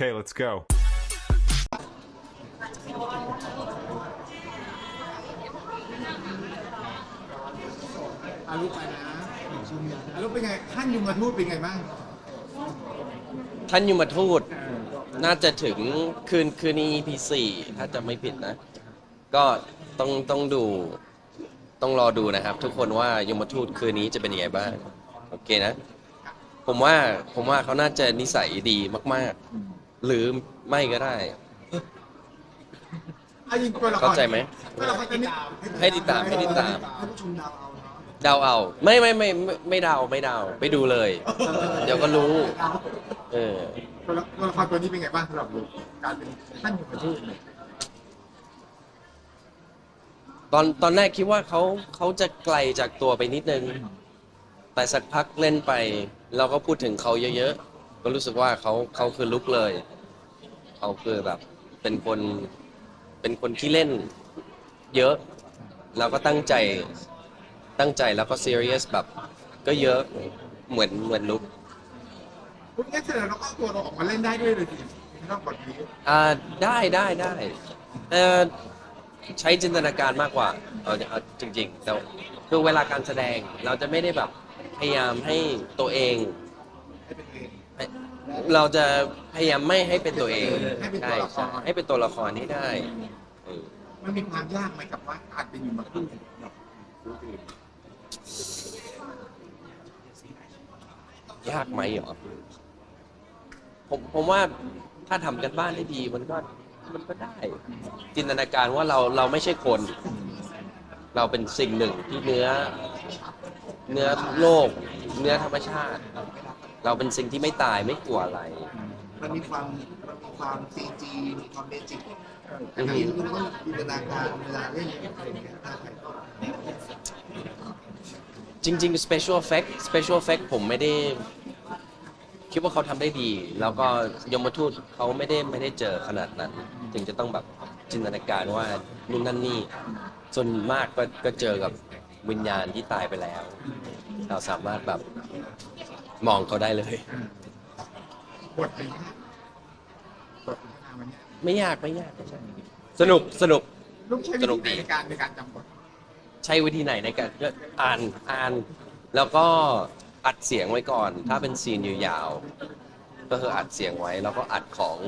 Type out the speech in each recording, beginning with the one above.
Okay, let's go. อารุไปนะอารุเป็นไงท่านยมทูตเป็นไงบ้างท่านยมทูตน่าจะถึงคืนคืนนี้ EP สี่ถ้าจะไม่ผิดนะ ก็ต้องต้องดู ต้องรอดูนะครับ ทุกคนว่ายมทูตคืนนี้จะเป็นยังไงบ้าง โอเคนะ ผมว่าผมว่าเขาน่าจะนิสัยดีมาก ๆ หรือไม่ก็ได้อายิงตัวละครเข้าใจไหม ตัวละครจะนี่ให้ติดตามให้ติดตาม ให้ผู้ชมเดาเอาเนาะเดาเอา ไม่ไม่ไม่ไม่ไม่เดาไม่เดาไปดูเลย เดี๋ยวก็รู้ เออ ตัวละตัวละครตัวนี้เป็นไงบ้างสำหรับลูกการเป็นท่านยมทูตเนี่ยตอนตอนแรกคิดว่าเขาเขาจะไกลจากตัวไปนิดนึง แต่สักพักเล่นไป เราก็พูดถึงเขาเยอะๆ ก็รู้สึกว่าเขาเขาคือลุกเลยเขาคือแบบเป็นคนเป็นคนที่เล่นเยอะ แล้วก็ตั้งใจตั้งใจแล้วก็ซีเรียสแบบ ก็เยอะเหมือนเหมือนลุกพวกนี้เสร็จแล้วเราก็เอาตัวเราออกมาเล่นได้ด้วยเลยทีนอกบทนี้อ่าได้ได้ได้เออใช้จินตนาการมากกว่าเอาเอาจริงๆแต่คือเวลาการแสดงเราจะไม่ได้แบบพยายามให้ตัวเองให้ เป็นเองเราจะพยายามไม่ให้เป็นตัวเองให้เป็นตัใช่วละครใช่ให้เป็นตัวละครให้ได้เออมันมีความยากไหมกับว่าการเป็นยมทูตแบบยากไหมเหรอผมผมว่าถ้าทำกันบ้านได้ดีมันก็มันก็ได้ จินตนาการว่าเราเราไม่ใช่คน เราเป็นสิ่งหนึ่งที่เนื้อ เนื้อโลก เนื้อธรรมชาติ เราเป็นสิ่งที่ไม่ตายไม่กลัวอะไร มันมีความมันมีความซีจีมีความเมจิกอันนี้มันต้องจินตนาการเวลาเล่นอะไรอย่างเงี้ยน่าถ่ายทอดจริงๆ special effect special effect ผมไม่ได้คิดว่าเขาทำได้ดี แล้วก็ยมทูตเขาไม่ได้ไม่ได้เจอขนาดนั้น ถึงจะต้องแบบจินตนาการว่านู่นนั่นนี่ส่วนมากก็ก็เจอกับวิญญาณที่ตายไปแล้ว เราสามารถแบบ มองเขาได้เลย บทเป็นยากบทเป็นยากมันเนี่ยไม่ยากไม่ยากไม่ยาก สนุกสนุก ลูกใช้วิสนุกธีดีไหนในการในการจำบทใช้วิธีไหนในการก็อ่านอ่าน แล้วก็อัดเสียงไว้ก่อน ถ้าเป็นซีนยาวๆก็คืออัดเสียงไว้ แล้วก็อัดของ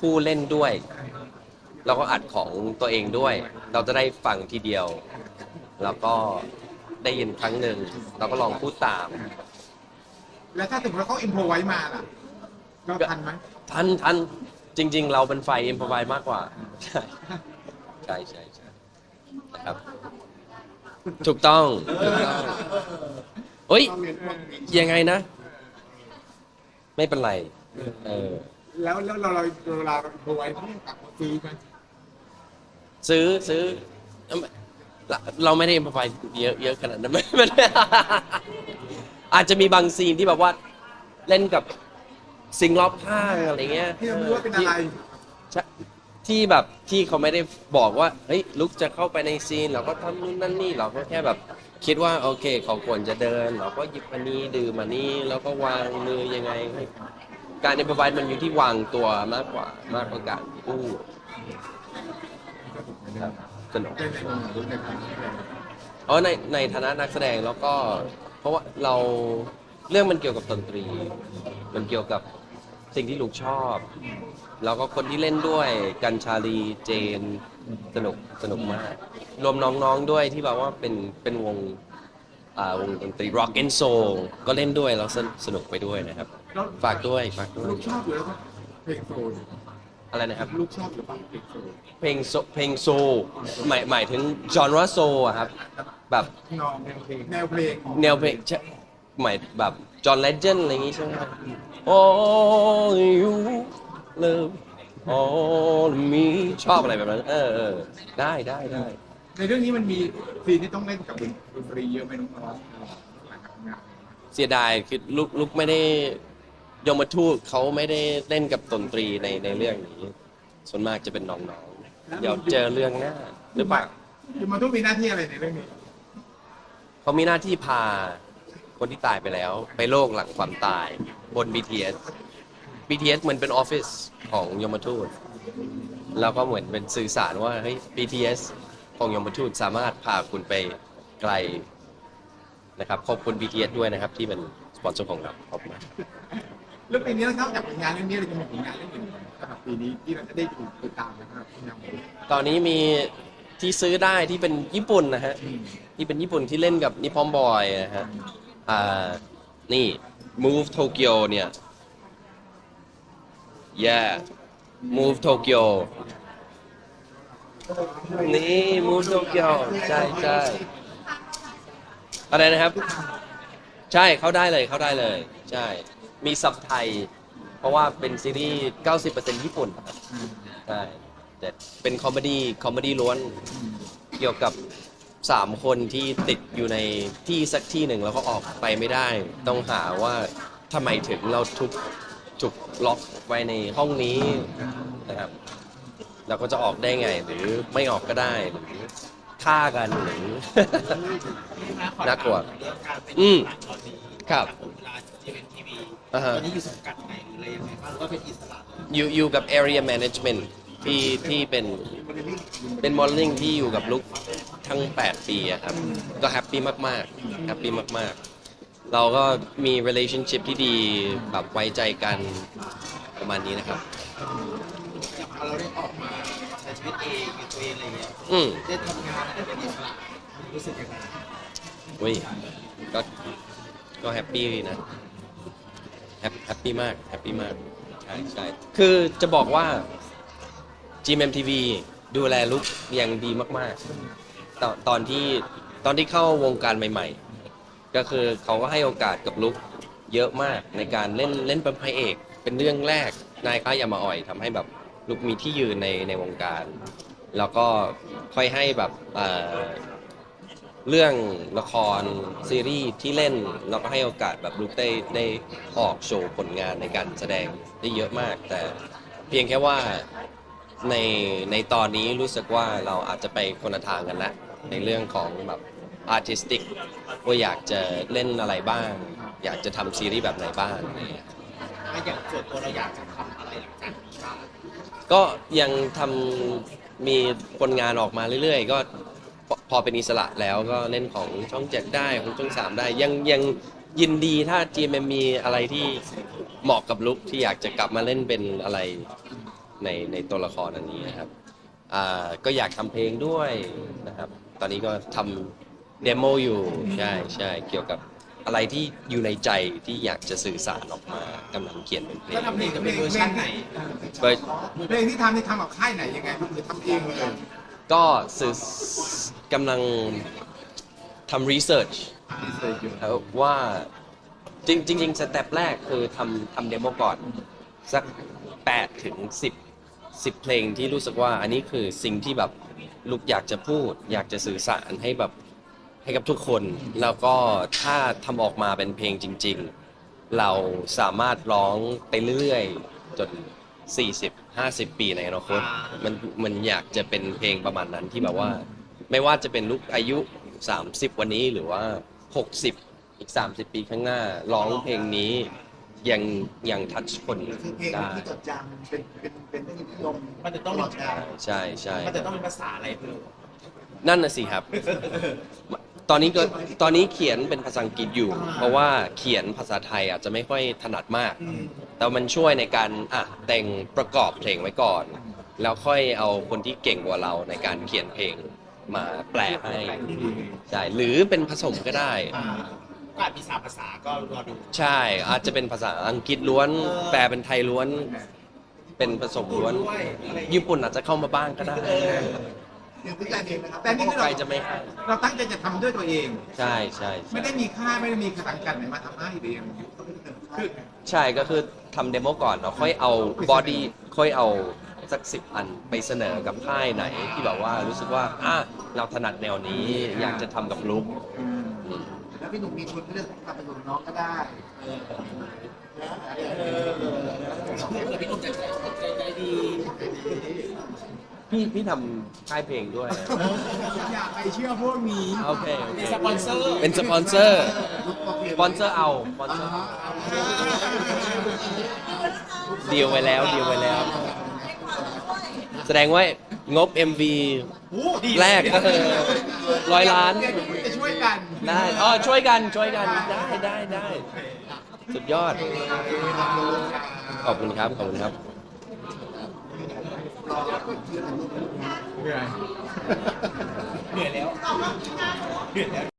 ผู้เล่นด้วย แล้วก็อัดของตัวเองด้วย เราจะได้ฟังทีเดียว แล้วก็ได้ยินครั้งหนึ่งเราก็ลองพูดตาม แล้วถ้าสมมติว่าเขาอินโพไว้มาล่ะเราทันไหมทันทันจริง ๆ เราเป็นไฟเอ็มพอไวมากกว่า ใช่ใช่ใช่ใช่นะครับ ถูกต้องถูกต้องเฮ้ยต้องเรียนพวกนี้ยังไงนะ ไม่เป็นไร เออ แล้วแล้วเราเราเวลาเราอินโพไว้ต้องกลับมาซื้อไหมซื้อซื้อเอิ่มเราเราไม่ได้อินพอไวเยอะเยอะขนาดนั้นไม่ไม่ได้ อาจจะมีบางซีนที่แบบว่าเล่นกับสิ่งรอบข้างอะไรเงี้ยที่เราไม่รู้ว่าเป็นอะไร ใช่ที่แบบที่เขาไม่ได้บอกว่าเฮ้ยลุกจะเข้าไปในซีน เราก็ทำนู่นนั่นนี่เราก็แค่แบบ คิดว่าโอเคเขาควรจะเดิน เราก็หยิบอันนี้ดื่มอันนี้แล้วก็วางมือยังไงให้การอินพอไวมันอยู่ที่วางตัวมากกว่ามากกว่าการพูดครับสนุกเป็นในในในในเพราะในในฐานะนักแสดงแล้วก็เพ ราะว่าเราเรื่องมันเกี่ยวกับดนตรี มันเกี่ยวกับสิ่งที่ลูกชอบ แล้วก็คนที่เล่นด้วยกัญชาลีเจนสนุกสนุกมาก รวมน้องๆด้วยที่แบบว่าเป็นเป็นวงอ่าวงดนตรี rock and soul ก็เล่นด้วยแล้วสนสนุกไปด้วยนะครับ ฝากด้วยฝากด้วย ลูกชอบอยู่แล้วครับเพลงโซล อะไรนะครับ ลูกชอบหรือเปล่าเพลงโซลเพลงโซเพลงโซลหมายหมายถึงจอห์นวโซอะครับ แบบนองแนวเพลงแนวเพลงของแนวเพลงใช่หมายแบบจอห์นเลเจนอะไรอย่างงี้ใช่ไหมครับ All you love all me ชอบอะไรแบบนั้น เออเออได้ได้ได้ ในเรื่องนี้มันมีซีนที่ต้องเล่นกับดนตรีเยอะไหมน้องๆหลังจากทำงาน เสียดายคือลุกลุกไม่ได้ ยมทูตเขาไม่ได้เล่นกับดนตรีในในเรื่องนี้ ส่วนมากจะเป็นน้องๆ เดี๋ยวเจอเรื่องหน้าหรือเปล่าคือมันต้องมีหน้าที่อะไรในเรื่องนี้เขามีหน้าที่พาคนที่ตายไปแล้ว ไปโลกหลังความตายบน BTS BTS เหมือนเป็นออฟฟิศของยมทูตแล้วก็เหมือนเป็นสื่อสารว่าเฮ้ย BTS ของยมทูตสามารถพาคุณไปไกลนะครับขอบคุณ BTS ด้วยนะครับ ที่เป็นสปอนเซอร์ของเราขอบคุณ มากแล้วปีนี้นะครับจากผลงานเรื่องนี้เราจะมีผลงานเรื่องอื่นสำหรับปีนี้ที่เราจะได้ดูติดตามนะครับคุณยังตอนนี้มีที่ซื้อได้ที่เป็นญี่ปุ่นนะฮะที่เป็นญี่ปุ่นที่เล่นกับนิพอมบอยนะฮะอ่านี่ Move Tokyo เนี่ย yeah Move Tokyo นี่ Move Tokyo ใช่ใช่อะไรนะครับ ใช่เข้าได้เลยเข้าได้เลย ใช่ มีซับไทย เพราะว่าเป็นซีรีส์ 90%ญี่ปุ่นครับใช่แต่เป็นคอมเมดี้คอมเมดี้ล้วนเกี่ยวกับ 3 คนที่ติดอยู่ในที่สักที่หนึ่งแล้วก็ออกไปไม่ได้ ต้องหาว่าทำไมถึงเราถูกถูกล็อกไว้ในห้องนี้นะครับเราก็จะออกได้ไงหรือไม่ออกก็ได้หรือฆ่ากันหรือ น่ากลัว อืมครับ เวลา GMTV อ่าฮะ ตอนนี้อยู่สังกัดไหนหรืออะไรยังไงบ้างหรือว่าเป็นอิสระอยู่อยู่กับ area management ที่ที่เป็นเป็น modeling ที่อยู่กับลุกทั้ง 8 ปีอะครับ ก็แฮปปี้มากๆแฮปปี้มากๆ เราก็มี relationship ที่ดีแบบไว้ใจกันประมาณนี้นะครับ อย่างพอเราได้ออกมาใช้ชีวิตเองเป็นตัวเองอะไรเงี้ยอืม ได้ทำงานได้เป็นอิสระรู้สึกยังไงอุ้ยก็ก็แฮปปี้นะ แฮปปี้มากแฮปปี้มากใช่ใช่คือจะบอกว่า GMMTV ดูแลลุกอย่างดีมาก ๆ ตอนตอนที่ตอนที่เข้าวงการใหม่ ๆ ก็คือเขาก็ให้โอกาสกับลุกเยอะมากในการเล่นเล่นเป็นพระเอก เป็นเรื่องแรกนายค้าอย่ามาอ่อยทำให้แบบลุกมีที่ยืนในในวงการ แล้วก็ค่อยให้แบบเอ่อ เรื่องละครซีรีส์ที่เล่นเราก็ให้โอกาสแบบลุกได้ได้ออกโชว์ผลงานในการแสดงได้เยอะมาก แต่เพียงแค่ว่าในในตอนนี้รู้สึกว่าเราอาจจะไปคนละทางกันละในเรื่องของแบบอาร์ติสติกว่าอยากจะเล่นอะไรบ้าง อยากจะทำซีรีส์แบบไหนบ้างอะไรอย่างเงี้ยถ้าอย่างส่วนตัวเราอยากจะทำอะไรหลังจากนี้บ้างก็ยังทำมีผลงานออกมาเรื่อย ๆ ก็ พอพอเป็นอิสระแล้วก็เล่นของช่องเจ็ดได้ของช่องสามได้ ยังยังยินดีถ้า GMM มีอะไรที่เหมาะกับลุคที่อยากจะกลับมาเล่นเป็นอะไรในในตัวละครอันนี้นะครับอ่าก็อยากทำเพลงด้วยนะครับ ตอนนี้ก็ทำเดโมอยู่ใช่ใช่เกี่ยวกับอะไรที่อยู่ในใจที่อยากจะสื่อสารออกมากำลังเขียนเป็นเพลแล้วงทำเพลงจะเป็นเวอร์ชันไหนเวอร์ เพลงที่ทำนี่ทำกับค่ายไหนยังไงครับหรือทำเองเลยก็สื่อ กำลังทำรีเสิร์ชว่าจริงจริงๆสเต็ปแรกคือทำทำเดโมก่อน สัก 8 ถึง 10 10 เพลงที่รู้สึกว่าอันนี้คือสิ่งที่แบบลูกอยากจะพูด อยากจะสื่อสารให้แบบให้กับทุกคน แล้วก็ถ้าทำออกมาเป็นเพลงจริง ๆ เราสามารถร้องไปเรื่อยๆ จน 40 50 ปีในอนาคตมันมันอยากจะเป็นเพลงประมาณนั้นที่แบบว่า ไม่ว่าจะเป็นลูกอายุ 30 วันนี้หรือว่า 60 อีก 30 ปีข้างหน้าร้องเพลงนี้ยังยังทัชคนคือเพลงได้ที่จดจำเป็นเป็นเป็นที่นิยมมันจะต้องตลอดกาลใช่ใช่มันจะต้องเป็นภาษาอะไรเพื่อนั่นน่ะสิครับ ตอนนี้ก็ตอนนี้เขียนเป็นภาษาอังกฤษอยู่ เพราะว่าเขียนภาษาไทยอาจจะไม่ค่อยถนัดมากอืมแต่มันช่วยในการอะแต่งประกอบเพลงไว้ก่อน แล้วค่อยเอาคนที่เก่งกว่าเราในการเขียนเพลง มาแปลให้ใช่หรือเป็นผสมก็ได้ อ่าก็อาจมีสามภาษาก็รอดู ใช่อาจจะเป็นภาษาอังกฤษล้วนเออแปลเป็นไทยล้วน เป็นผสมล้วน ด้วยอะไรอย่างเงี้ยญี่ปุ่นอาจจะเข้ามาบ้างก็ได้คือพิจารณาเองนะครับแต่นี่คือใครเราจะไม่ให้ เราตั้งใจจะทำด้วยตัวเอง ใช่ใช่ใช่ไม่ได้มีค่ายไม่ได้มีสังกัดไหนมาทำให้หรือยังคือใช่ก็คือทำเดโมก่อนเราค่อยเอาบอดี้ค่อยเอา สักสิบอันไปเสนอกับค่ายไหนที่แบบว่ารู้สึกว่าอะเราถนัดแนวนี้อยากจะทำกับลุกอืมแล้วพี่หนุ่มมีทุนเรื่องทำประโยชน์น้องก็ได้แต่พี่หนุ่มใจใจใจดีพี่พี่ทำค่ายเพลงด้วย อย่าไปเชื่อพวกนี้โอเคโอเคเป็นสปอนเซอร์เป็นสปอนเซอร์สปอนเซอร์เอาสปอนเซอร์อ่าดีลไว้แล้วดีลไว้แล้ว แสดงว่างบ MV โอ้ดีแรกก็คือร้อยล้าน จะช่วยกันได้อ๋อช่วยกันช่วยกันได้ได้ได้สุดยอด ขอบคุณครับ ขอบคุณครับ เหนื่อยเหนื่อยแล้วเหนื่อยแล้ว